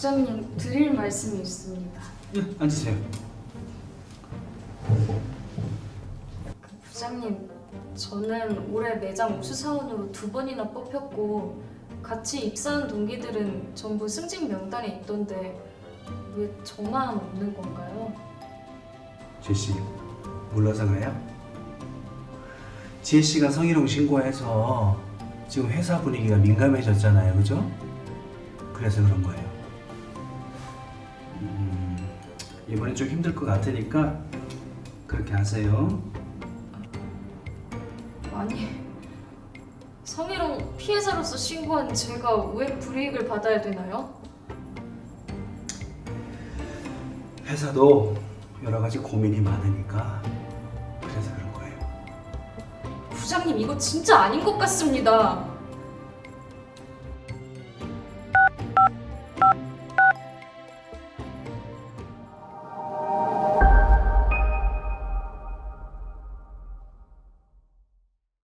부장님 드릴 말씀이 있습니다. 네, 앉으세요. 부장님, 저는 올해 매장 우수사원으로 두 번이나 뽑혔고 같이 입사한 동기들은 전부 승진 명단에 있던데 왜 저만 없는 건가요? 제시 몰라서 그래요? 지혜 씨가 성희롱 신고해서 지금 회사 분위기가 민감해졌잖아요, 그죠? 그래서 그런 거예요. 이번엔 좀 힘들 것 같으니까 그렇게 하세요. 아니, 성희롱 피해자로서 신고한 제가 왜 불이익을 받아야 되나요? 회사도 여러 가지 고민이 많으니까 그래서 그런 거예요. 부장님 이거 진짜 아닌 것 같습니다.